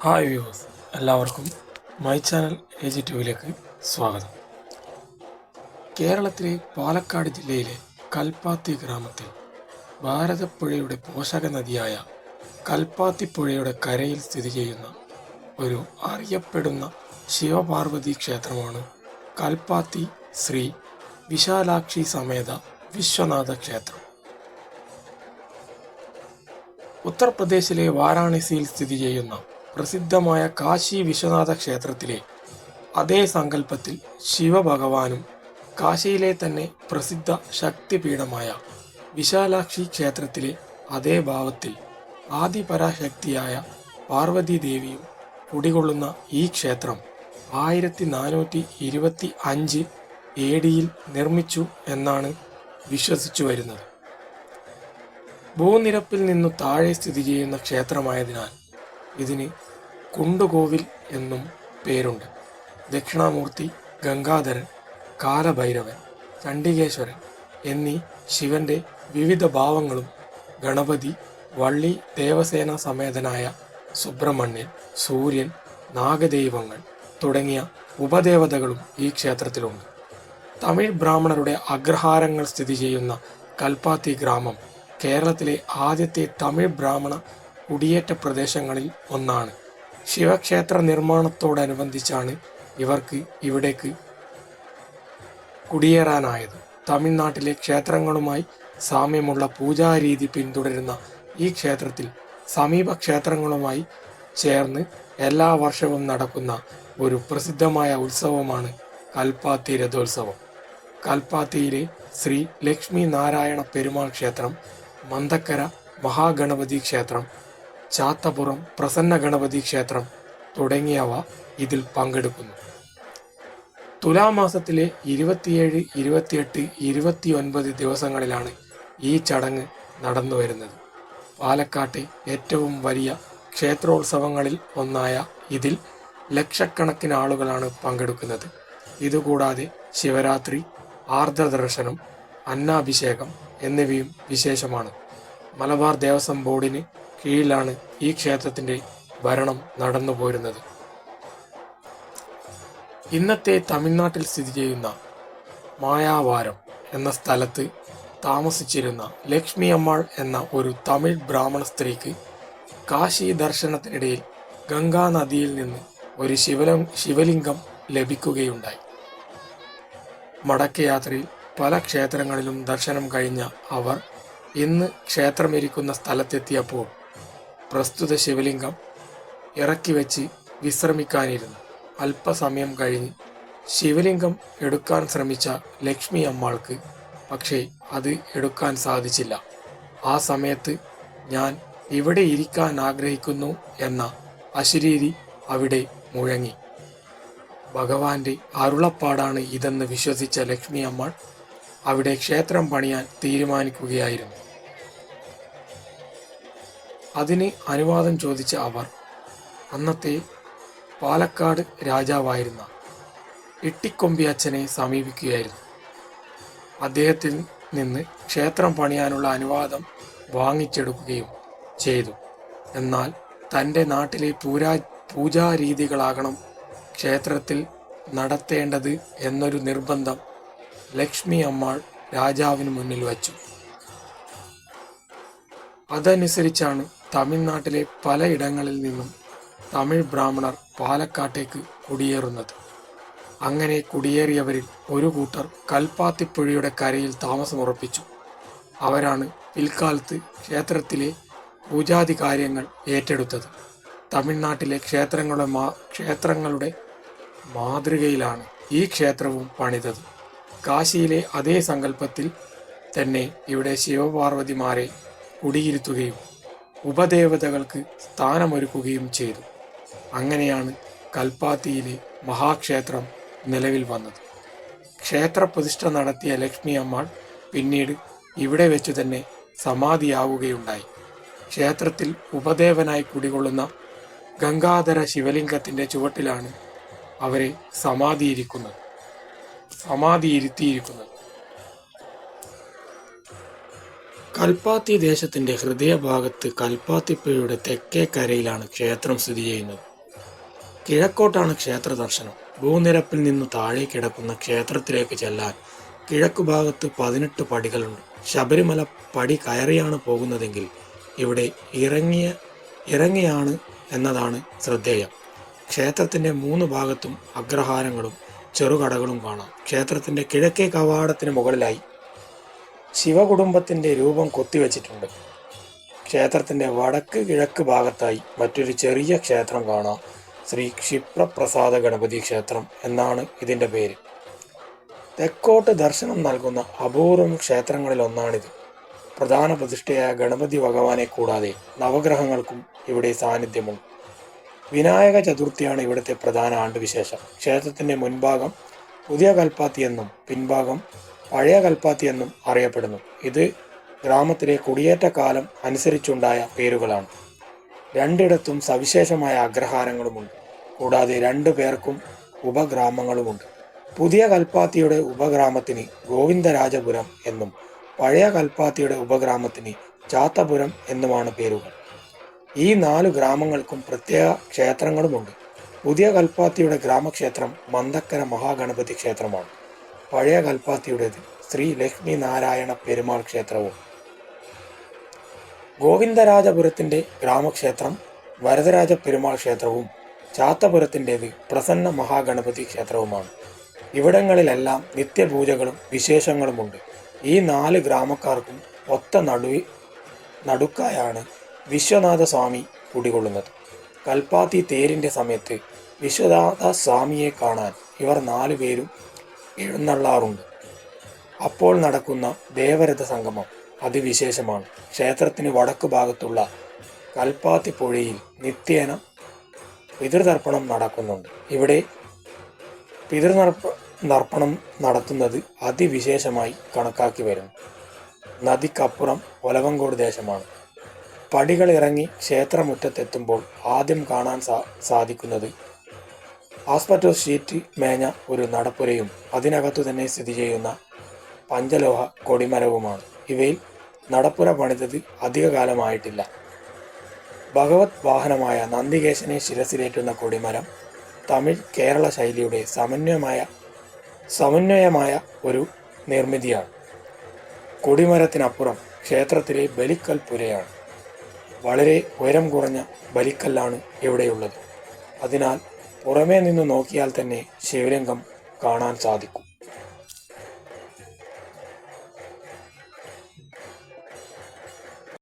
Hi viewers എല്ലാവർക്കും my channel A G ടുവിലേക്ക് സ്വാഗതം. കേരളത്തിലെ പാലക്കാട് ജില്ലയിലെ കൽപ്പാത്തി ഗ്രാമത്തിൽ ഭാരതപ്പുഴയുടെ പോഷക നദിയായ കൽപ്പാത്തിപ്പുഴയുടെ കരയിൽ സ്ഥിതി ചെയ്യുന്ന ഒരു അറിയപ്പെടുന്ന ശിവപാർവതി ക്ഷേത്രമാണ് കൽപ്പാത്തി ശ്രീ വിശാലാക്ഷി സമേത വിശ്വനാഥ ക്ഷേത്രം. ഉത്തർപ്രദേശിലെ വാരാണസിയിൽ സ്ഥിതി ചെയ്യുന്ന പ്രസിദ്ധമായ കാശി വിശ്വനാഥ ക്ഷേത്രത്തിലെ അതേ സങ്കല്പത്തിൽ ശിവഭഗവാനും കാശിയിലെ തന്നെ പ്രസിദ്ധ ശക്തിപീഠമായ വിശാലാക്ഷി ക്ഷേത്രത്തിലെ അതേ ഭാവത്തിൽ ആദിപരാശക്തിയായ പാർവതി ദേവിയും കുടികൊള്ളുന്ന ഈ ക്ഷേത്രം ആയിരത്തി നാനൂറ്റി ഇരുപത്തി അഞ്ച് എ ഡിയിൽ നിർമ്മിച്ചു എന്നാണ് വിശ്വസിച്ചു വരുന്നത്. ഭൂനിരപ്പിൽ നിന്നു താഴെ സ്ഥിതി ചെയ്യുന്ന ക്ഷേത്രമായതിനാൽ ഇതിന് കുണ്ടുകോവിൽ എന്നും പേരുണ്ട്. ദക്ഷിണാമൂർത്തി ഗംഗാധരൻ കാലഭൈരവൻ ചണ്ഡികേശ്വരൻ എന്നീ ശിവന്റെ വിവിധ ഭാവങ്ങളും ഗണപതി വള്ളി ദേവസേന സമേതനായ സുബ്രഹ്മണ്യൻ സൂര്യൻ നാഗദൈവങ്ങൾ തുടങ്ങിയ ഉപദേവതകളും ഈ ക്ഷേത്രത്തിലുണ്ട്. തമിഴ് ബ്രാഹ്മണരുടെ അഗ്രഹാരങ്ങൾ സ്ഥിതി ചെയ്യുന്ന കൽപ്പാത്തി ഗ്രാമം കേരളത്തിലെ ആദ്യത്തെ തമിഴ് ബ്രാഹ്മണ കുടിയേറ്റ പ്രദേശങ്ങളിൽ ഒന്നാണ്. ശിവക്ഷേത്ര നിർമ്മാണത്തോടനുബന്ധിച്ചാണ് ഇവർക്ക് ഇവിടേക്ക് കുടിയേറാനായത്. തമിഴ്നാട്ടിലെ ക്ഷേത്രങ്ങളുമായി സാമ്യമുള്ള പൂജാരീതി പിന്തുടരുന്ന ഈ ക്ഷേത്രത്തിൽ സമീപ ക്ഷേത്രങ്ങളുമായി ചേർന്ന് എല്ലാ വർഷവും നടക്കുന്ന ഒരു പ്രസിദ്ധമായ ഉത്സവമാണ് കൽപ്പാത്തി രഥോത്സവം. കൽപ്പാത്തിയിലെ ശ്രീ ലക്ഷ്മി നാരായണ പെരുമാൾ ക്ഷേത്രം മന്തക്കര മഹാഗണപതി ക്ഷേത്രം ചാത്തപുറം പ്രസന്ന ഗണപതി ക്ഷേത്രം തുടങ്ങിയവ ഇതിൽ പങ്കെടുക്കുന്നു. തുലാമാസത്തിലെ ഇരുപത്തിയേഴ് ഇരുപത്തിയെട്ട് ഇരുപത്തിയൊൻപത് ദിവസങ്ങളിലാണ് ഈ ചടങ്ങ് നടന്നു വരുന്നത്. പാലക്കാട്ടെ ഏറ്റവും വലിയ ക്ഷേത്രോത്സവങ്ങളിൽ ഒന്നായ ഇതിൽ ലക്ഷക്കണക്കിന് ആളുകളാണ് പങ്കെടുക്കുന്നത്. ഇതുകൂടാതെ ശിവരാത്രി ആർദ്രദർശനം അന്നാഭിഷേകം എന്നിവയും വിശേഷമാണ്. മലബാർ ദേവസ്വം ബോർഡിന് കീഴിലാണ് ഈ ക്ഷേത്രത്തിന്റെ ഭരണം നടന്നു പോരുന്നത്. ഇന്നത്തെ തമിഴ്നാട്ടിൽ സ്ഥിതി ചെയ്യുന്ന മായാവാരം എന്ന സ്ഥലത്ത് താമസിച്ചിരുന്ന ലക്ഷ്മി അമ്മാൾ എന്ന ഒരു തമിഴ് ബ്രാഹ്മണ സ്ത്രീക്ക് കാശി ദർശനത്തിനിടയിൽ ഗംഗാ നദിയിൽ നിന്ന് ഒരു ശിവലം ശിവലിംഗം ലഭിക്കുകയുണ്ടായി. മടക്കയാത്രയിൽ പല ക്ഷേത്രങ്ങളിലും ദർശനം കഴിഞ്ഞ അവർ ഇന്ന് ക്ഷേത്രമിരിക്കുന്ന സ്ഥലത്തെത്തിയപ്പോൾ പ്രസ്തുത ശിവലിംഗം ഇറക്കി വെച്ച് വിശ്രമിക്കാനിരുന്നു. അല്പസമയം കഴിഞ്ഞ് ശിവലിംഗം എടുക്കാൻ ശ്രമിച്ച ലക്ഷ്മി അമ്മാൾക്ക് പക്ഷേ അത് എടുക്കാൻ സാധിച്ചില്ല. ആ സമയത്ത് ഞാൻ ഇവിടെ ഇരിക്കാൻ ആഗ്രഹിക്കുന്നു എന്ന അശരീരി അവിടെ മുഴങ്ങി. ഭഗവാന്റെ അരുളപ്പാടാണ് ഇതെന്ന് വിശ്വസിച്ച ലക്ഷ്മി അമ്മാൾ അവിടെ ക്ഷേത്രം പണിയാൻ തീരുമാനിക്കുകയായിരുന്നു. അതിന് അനുവാദം ചോദിച്ച അവർ അന്നത്തെ പാലക്കാട് രാജാവായിരുന്ന ഇട്ടിക്കൊമ്പി അച്ഛനെ സമീപിക്കുകയായിരുന്നു. അദ്ദേഹത്തിൽ നിന്ന് ക്ഷേത്രം പണിയാനുള്ള അനുവാദം വാങ്ങിച്ചെടുക്കുകയും ചെയ്തു. എന്നാൽ തന്റെ നാട്ടിലെ പൂരാ പൂജാരീതികളാകണം ക്ഷേത്രത്തിൽ നടത്തേണ്ടത് എന്നൊരു നിർബന്ധം ലക്ഷ്മി അമ്മാൾ രാജാവിന് മുന്നിൽ വച്ചു. അതനുസരിച്ചാണ് തമിഴ്നാട്ടിലെ പലയിടങ്ങളിൽ നിന്നും തമിഴ് ബ്രാഹ്മണർ പാലക്കാട്ടേക്ക് കുടിയേറുന്നത്. അങ്ങനെ കുടിയേറിയവരിൽ ഒരു കൂട്ടർ കൽപ്പാത്തിപ്പുഴയുടെ കരയിൽ താമസമുറപ്പിച്ചു. അവരാണ് പിൽക്കാലത്ത് ക്ഷേത്രത്തിലെ പൂജാതി കാര്യങ്ങൾ ഏറ്റെടുത്തത്. തമിഴ്നാട്ടിലെ ക്ഷേത്രങ്ങളുടെ ക്ഷേത്രങ്ങളുടെ മാതൃകയിലാണ് ഈ ക്ഷേത്രവും പണിതത്. കാശിയിലെ അതേ സങ്കല്പത്തിൽ തന്നെ ഇവിടെ ശിവപാർവതിമാരെ കുടിയിരുത്തുകയും ഉപദേവതകൾക്ക് സ്ഥാനമൊരുക്കുകയും ചെയ്തു. അങ്ങനെയാണ് കൽപ്പാത്തിയിലെ മഹാക്ഷേത്രം നിലവിൽ വന്നത്. ക്ഷേത്രപ്രതിഷ്ഠ നടത്തിയ ലക്ഷ്മി അമ്മാൾ പിന്നീട് ഇവിടെ വെച്ചു തന്നെ സമാധിയാവുകയുണ്ടായി. ക്ഷേത്രത്തിൽ ഉപദേവനായി കുടികൊള്ളുന്ന ഗംഗാധര ശിവലിംഗത്തിന്റെ ചുവട്ടിലാണ് അവരെ സമാധിയിരിക്കുന്നത്. സമാധിയിരുത്തിയിരിക്കുന്നത്. കൽപ്പാത്തി ദേശത്തിന്റെ ഹൃദയഭാഗത്ത് കൽപ്പാത്തിപ്പുഴയുടെ തെക്കേ കരയിലാണ് ക്ഷേത്രം സ്ഥിതി ചെയ്യുന്നത്. കിഴക്കോട്ടാണ് ക്ഷേത്ര ദർശനം ഭൂനിരപ്പിൽ നിന്ന് താഴെ കിടക്കുന്ന ക്ഷേത്രത്തിലേക്ക് ചെല്ലാൻ കിഴക്കു ഭാഗത്ത് പതിനെട്ട് പടികളുണ്ട്. ശബരിമല പടി കയറിയാണ് പോകുന്നതെങ്കിൽ ഇവിടെ ഇറങ്ങിയ ഇറങ്ങിയാണ് എന്നതാണ് ശ്രദ്ധേയം. ക്ഷേത്രത്തിന്റെ മൂന്ന് ഭാഗത്തും അഗ്രഹാരങ്ങളും ചെറുകടകളും കാണാം. ക്ഷേത്രത്തിന്റെ കിഴക്കേ കവാടത്തിന് മുകളിലായി ശിവകുടുംബത്തിന്റെ രൂപം കൊത്തിവെച്ചിട്ടുണ്ട്. ക്ഷേത്രത്തിന്റെ വടക്ക് കിഴക്ക് ഭാഗത്തായി മറ്റൊരു ചെറിയ ക്ഷേത്രം കാണാം. ശ്രീ ക്ഷിപ്രപ്രസാദ ഗണപതി ക്ഷേത്രം എന്നാണ് ഇതിന്റെ പേര്. തെക്കോട്ട് ദർശനം നൽകുന്ന അപൂർവം ക്ഷേത്രങ്ങളിലൊന്നാണിത് പ്രധാന പ്രതിഷ്ഠയായ ഗണപതി ഭഗവാനെ കൂടാതെ നവഗ്രഹങ്ങൾക്കും ഇവിടെ സാന്നിധ്യമുണ്ട്. വിനായക ചതുർത്ഥിയാണ് ഇവിടുത്തെ പ്രധാന ആണ്ടുവിശേഷം. ക്ഷേത്രത്തിന്റെ മുൻഭാഗം പുതിയ കൽപ്പാത്തി എന്നും പിൻഭാഗം പഴയ കൽപ്പാത്തി എന്നും അറിയപ്പെടുന്നു. ഇത് ഗ്രാമത്തിലെ കുടിയേറ്റ കാലം അനുസരിച്ചുണ്ടായ പേരുകളാണ്. രണ്ടിടത്തും സവിശേഷമായ അഗ്രഹാരങ്ങളുമുണ്ട് കൂടാതെ രണ്ടു പേർക്കും ഉപഗ്രാമങ്ങളുമുണ്ട്. പുതിയ കൽപ്പാത്തിയുടെ ഉപഗ്രാമത്തിന് ഗോവിന്ദരാജപുരം എന്നും പഴയ കൽപ്പാത്തിയുടെ ഉപഗ്രാമത്തിന് ചാത്തപുരം എന്നുമാണ് പേരുകൾ. ഈ നാല് ഗ്രാമങ്ങൾക്കും പ്രത്യേക ക്ഷേത്രങ്ങളുമുണ്ട്. പുതിയ കൽപ്പാത്തിയുടെ ഗ്രാമക്ഷേത്രം മന്ദക്കര മഹാഗണപതി ക്ഷേത്രമാണ്. പഴയ കൽപ്പാത്തിയുടേത് ശ്രീ ലക്ഷ്മി നാരായണ പെരുമാൾ ക്ഷേത്രവും. ഗോവിന്ദരാജപുരത്തിന്റെ ഗ്രാമക്ഷേത്രം വരദരാജ പെരുമാൾ ക്ഷേത്രവും ചാത്തപുരത്തിന്റെത് പ്രസന്ന മഹാഗണപതി ക്ഷേത്രവുമാണ്. ഇവിടങ്ങളിലെല്ലാം നിത്യപൂജകളും വിശേഷങ്ങളുമുണ്ട്. ഈ നാല് ഗ്രാമക്കാർക്കും ഒത്ത നടുവി നടുക്കായാണ് വിശ്വനാഥ സ്വാമി കുടികൊള്ളുന്നത്. കൽപ്പാത്തി തേരിന്റെ സമയത്ത് വിശ്വനാഥ സ്വാമിയെ കാണാൻ ഇവർ നാലുപേരും എഴുന്നള്ളാറുണ്ട്. അപ്പോൾ നടക്കുന്ന ദേവരഥ സംഗമം അതിവിശേഷമാണ്. ക്ഷേത്രത്തിന് വടക്ക് ഭാഗത്തുള്ള കൽപ്പാത്തി പുഴയിൽ നിത്യേന പിതൃതർപ്പണം നടക്കുന്നുണ്ട്. ഇവിടെ പിതൃനർപ്പ നർപ്പണം നടത്തുന്നത് അതിവിശേഷമായി കണക്കാക്കി വരുന്നു. നദിക്കപ്പുറം ഒലവങ്കോട് ദേശമാണ്. പടികൾ ഇറങ്ങി ക്ഷേത്രമുറ്റത്തെത്തുമ്പോൾ ആദ്യം കാണാൻ സാ സാധിക്കുന്നത് ആസ്പറ്റോ ഷീറ്റ് മേഞ്ഞ ഒരു നടപ്പുരയും അതിനകത്തു തന്നെ സ്ഥിതി ചെയ്യുന്ന പഞ്ചലോഹ കൊടിമരവുമാണ്. ഇവയിൽ നടപ്പുര പണിതത് അധികകാലമായിട്ടില്ല ഭഗവത് വാഹനമായ നന്ദികേശനെ ശിരസിലേറ്റുന്ന കൊടിമരം തമിഴ് കേരള ശൈലിയുടെ സമന്വയമായ സമന്വയമായ ഒരു നിർമ്മിതിയാണ്. കൊടിമരത്തിനപ്പുറം ക്ഷേത്രത്തിലെ ബലിക്കൽ പുരയാണ്. വളരെ ഉയരം കുറഞ്ഞ ബലിക്കല്ലാണ് ഇവിടെയുള്ളത്. അതിനാൽ പുറമേ നിന്ന് നോക്കിയാൽ തന്നെ ശിവലിംഗം കാണാൻ സാധിക്കും.